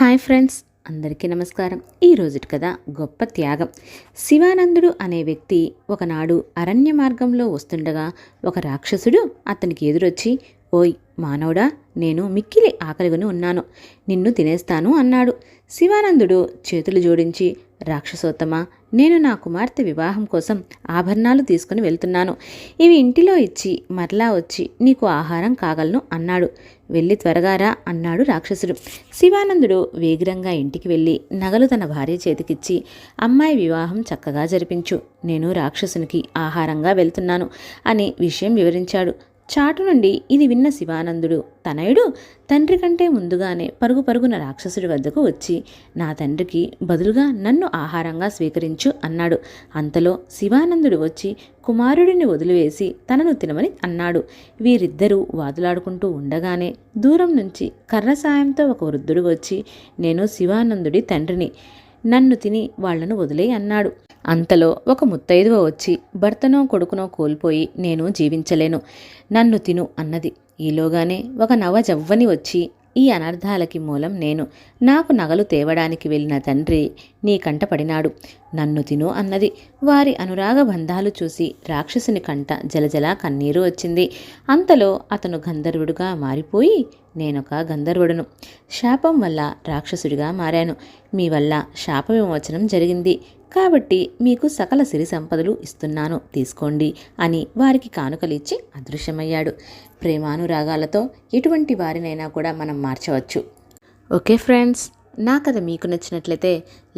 Hi friends అందరికీ నమస్కారం. ఈ రోజుటి కథ గొప్ప త్యాగం. శివానందుడు అనే వ్యక్తి ఒకనాడు అరణ్య మార్గంలో వస్తుండగా ఒక రాక్షసుడు అతనికి ఎదురొచ్చి ఓయ్ మానవుడా నేను మిక్కిలి ఆకలిగొని ఉన్నాను. నిన్ను తినేస్తాను అన్నాడు. శివానందుడు చేతులు జోడించి రాక్షసోత్తమ నేను నా కుమార్తె వివాహం కోసం ఆభరణాలు తీసుకుని వెళ్తున్నాను. ఇవి ఇంటిలో ఇచ్చి మరలా వచ్చి నీకు ఆహారం కాగలను అన్నాడు. వెళ్ళి త్వరగా రా అన్నాడు రాక్షసుడు. శివానందుడు వేగిరంగా ఇంటికి వెళ్ళి నగలు తన భార్య చేతికిచ్చి అమ్మాయి వివాహం చక్కగా జరిపించు. నేను రాక్షసునికి ఆహారంగా వెళ్తున్నాను అని విషయం వివరించాడు. చాటు నుండి ఇది విన్న శివానందుడు తనయుడు తండ్రి కంటే ముందుగానే పరుగు పరుగున రాక్షసుడి వద్దకు వచ్చి నా తండ్రికి బదులుగా నన్ను ఆహారంగా స్వీకరించు అన్నాడు. అంతలో శివానందుడు వచ్చి కుమారుడిని వదిలివేసి తనను తినమని అన్నాడు. వీరిద్దరూ వాదులాడుకుంటూ ఉండగానే దూరం నుంచి కర్ర సాయంతో ఒక వృద్ధుడు వచ్చి నేను శివానందుడి తండ్రిని. నన్ను తిని వాళ్ళను వదిలే అన్నాడు. అంతలో ఒక ముత్తైదువ వచ్చి భర్తనో కొడుకునో కోల్పోయి నేను జీవించలేను. నన్ను తిను అన్నది. ఈలోగానే ఒక నవజవ్వని వచ్చి ఈ అనర్థాలకి మూలం నేను. నాకు నగలు తేవడానికి వెళ్ళిన తండ్రి నీ కంట పడినాడు. నన్ను తిను అన్నది. వారి అనురాగ బంధాలు చూసి రాక్షసుని కంట జలజల కన్నీరు వచ్చింది. అంతలో అతను గంధర్వుడుగా మారిపోయి నేనొక గంధర్వుడును. శాపం వల్ల రాక్షసుడిగా మారాను. మీ వల్ల శాప విమోచనం జరిగింది. కాబట్టి మీకు సకల సిరి సంపదలు ఇస్తున్నాను తీసుకోండి అని వారికి కానుకలిచ్చి అదృశ్యమయ్యాడు. ప్రేమానురాగాలతో ఎటువంటి వారినైనా కూడా మనం మార్చవచ్చు. ఓకే ఫ్రెండ్స్ నా కథ మీకు నచ్చినట్లయితే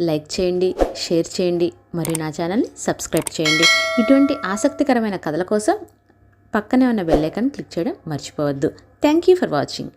లైక్ చేయండి షేర్ చేయండి మరియు నా ఛానల్ని సబ్స్క్రైబ్ చేయండి. ఇటువంటి ఆసక్తికరమైన కథల కోసం పక్కనే ఉన్న బెల్ క్లిక్ చేయడం మర్చిపోవద్దు. Thank you for watching.